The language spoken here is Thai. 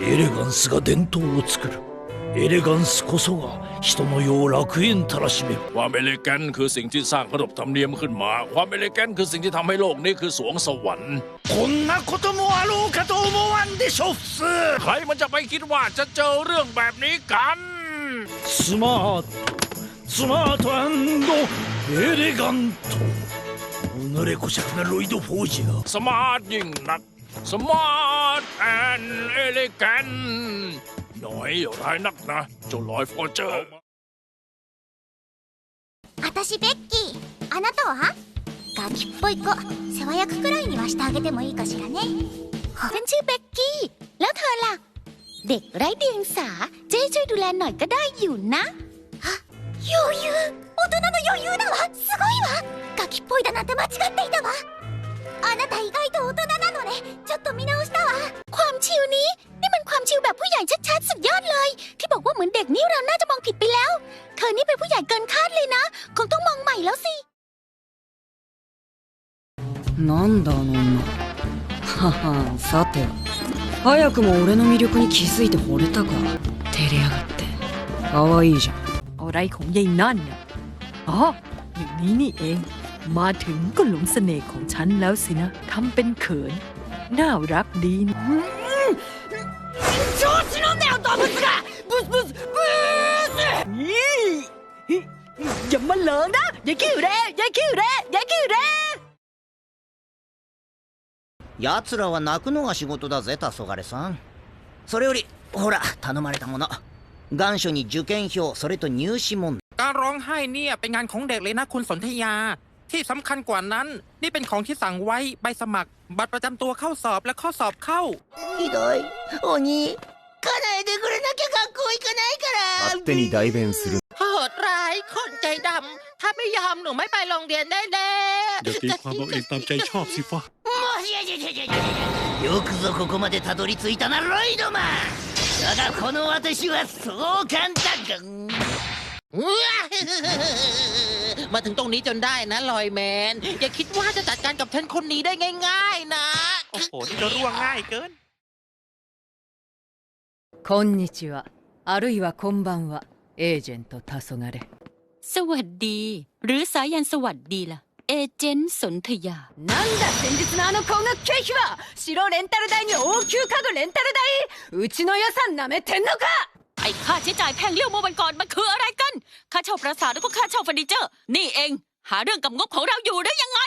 エレガンスが伝統を作るエレガンスこそが人の世を楽園たらしめる ความเอเลแกนคือสิ่งที่สร้างขนบธรรมเนียมขึ้นมา ความเอเลแกนคือสิ่งที่ทำให้โลกนี้คือสวงสวรรค์ こんなこともあろうかと思わんでしょ普通 ใครมันจะไปคิดว่าจะเจอเรื่องแบบนี้กัน スマートスマートエレガント己こしゃくなロイド・フォージャー สมาร์ทยิ่งนัก สมาร์ทแอนเอเลแกนหน่อยร้ายนักนะเจ้าลอยฟอร์เจอร์ 私ベッキーあなたはガキっぽい子世話役くらいにはしてあげてもいいかしらねฉันชื่อเบกกี้ แล้วเธอล่ะ เด็กไร้เดียงสาเจ๊ช่วยดูแลหน่อยก็ได้อยู่นะฮะ余裕大人の余裕だわすごいわガキっぽいだなんて間違っていたわあなた意外と大人 ชิวนี้ นี่มันความชิวแบบผู้ใหญ่ชัดๆสุดยอดเลย ที่บอกว่าเหมือนเด็กนี่เราน่าจะมองผิดไปแล้ว เธอนี่เป็นผู้ใหญ่เกินคาดเลยนะ คงต้องมองใหม่แล้วสิ なんだあの女ははさては早くも俺の魅力に気づいて惚れたか照れやがって可愛いじゃん อะไรของยายนั่นน่ะอ๋อ อย่างนี้นี่เอง มาถึงก็หลงเสน่ห์ของฉันแล้วสินะ ทำเป็นเขิน น่ารักดีนะ 調子乗んなよ動物がブスブスブスอย่ามาเหลิงนะ อย่าขี้เรอย่าขี้เรอย่าขี้เร 奴らは泣くのが仕事だぜ黄昏さんそれよりほら頼まれたもの願書に受験票それと入試問 การร้องไห้เนี่ยเป็นงานของเด็กเลยนะคุณสนธยา ที่สำคัญกว่านั้น นี่เป็นของที่สั่งไว้ใบสมัคร บัตรประจำตัวเข้าสอบและข้อสอบเข้า ひどい鬼叶えてくれなきゃ学校行かないから勝手に代弁する โหดร้ายคนใจดำ ถ้าไม่ยอมหนูไม่ไปโรงเรียนได้แน่ อย่าตีความเอาเองตามใจชอบสิฟ้า もしやじゃじゃじゃじゃじゃよくぞここまでたどり着いたなロイドマンだがこの私はそう簡単か มาถึงตรงนี้จนได้นะลอยแมน อย่าคิดว่าจะจัดการกับฉันคนนี้ได้ง่าย ๆ นะ โอ้โห นี่จะร่วงง่ายเกิน こんにちはあるいはこんばんはエージェント黄昏 สวัสดี หรือสายันสวัสดีล่ะ เอเจนต์สนธยา なんだ先日のあの高額経費は白レンタル代に王宮家具レンタル代うちの予算なめてんのか ไอ้ ค่าใช้จ่ายแพงเลี้ยวโมบันก่อนมันคืออะไรกัน ค่าเช่าปราสาทแล้วก็ค่าเช่าเฟอร์นิเจอร์ นี่เอง หาเรื่องกับงบของเราอยู่ได้ยังไง